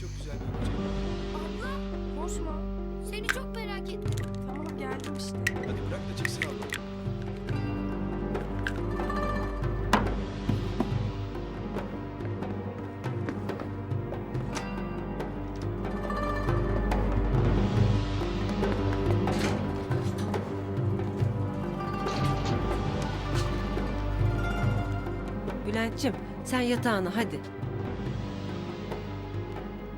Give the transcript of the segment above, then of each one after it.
çok güzel bir gece. Abla Koşma. seni çok merak ettim. Tamam geldim işte. Hadi bırak da çıksın abla. Bülent'ciğim sen yatağına hadi.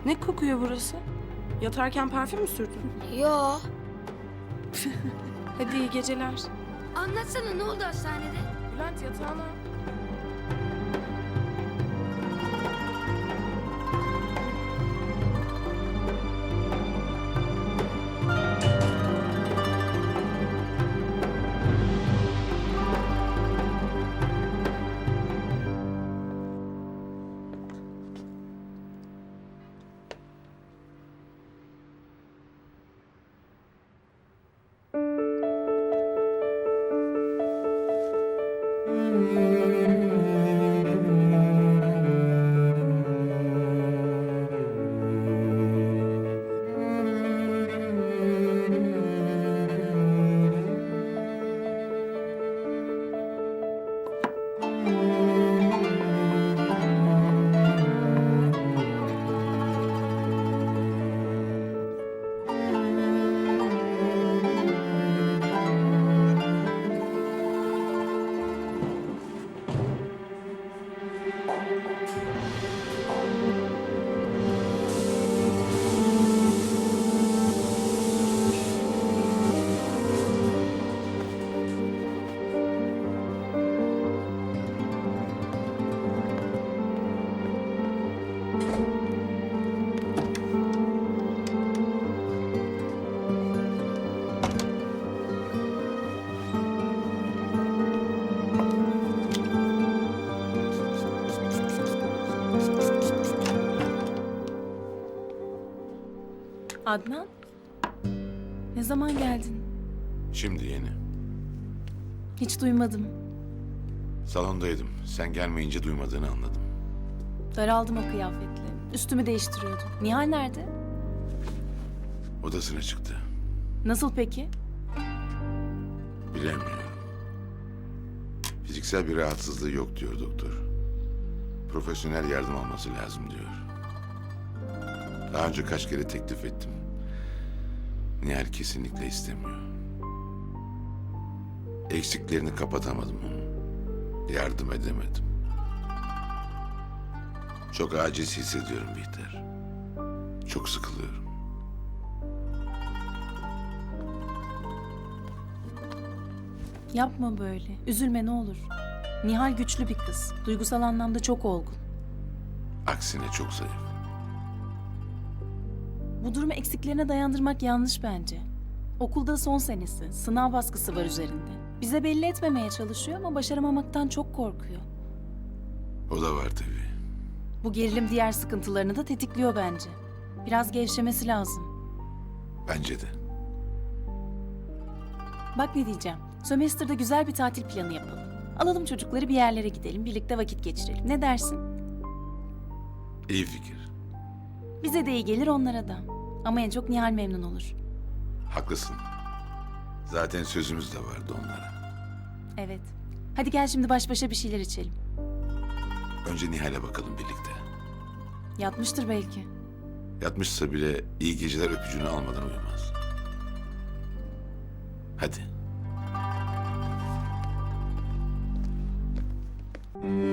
Ne kokuyor burası? Yatarken parfüm mü sürdün? Yo. Hadi iyi geceler. Anlatsana ne oldu hastanede? Bülent yatağına. Adnan. Ne zaman geldin? Şimdi yeni. Hiç duymadım. Salondaydım. Sen gelmeyince duymadığını anladım. Daraldım o kıyafetle. Üstümü değiştiriyordum. Nihal nerede? Odasına çıktı. Nasıl peki? Bilemiyorum. Fiziksel bir rahatsızlığı yok diyor doktor. Profesyonel yardım alması lazım diyor. Daha önce kaç kere teklif ettim. Nihal kesinlikle istemiyor. Eksiklerini kapatamadım onun. Yardım edemedim. Çok aciz hissediyorum Bihter. Çok sıkılıyorum. Yapma böyle. Üzülme ne olur. Nihal güçlü bir kız. Duygusal anlamda çok olgun. Aksine çok zayıf. Bu durumu eksiklerine dayandırmak yanlış bence. Okulda son senesi. Sınav baskısı var üzerinde. Bize belli etmemeye çalışıyor ama başaramamaktan çok korkuyor. O da var tabii. Bu gerilim diğer sıkıntılarını da tetikliyor bence. Biraz gevşemesi lazım. Bence de. Bak ne diyeceğim. Sömestr'da güzel bir tatil planı yapalım. Alalım çocukları bir yerlere gidelim, birlikte vakit geçirelim. Ne dersin? İyi fikir. Bize de iyi gelir onlara da. Ama en çok Nihal memnun olur. Haklısın. Zaten sözümüz de vardı onlara. Evet. Hadi gel şimdi baş başa bir şeyler içelim. Önce Nihal'e bakalım birlikte. Yatmıştır belki. Yatmışsa bile iyi geceler öpücüğünü almadan uyumaz. Hadi. Mm-hmm.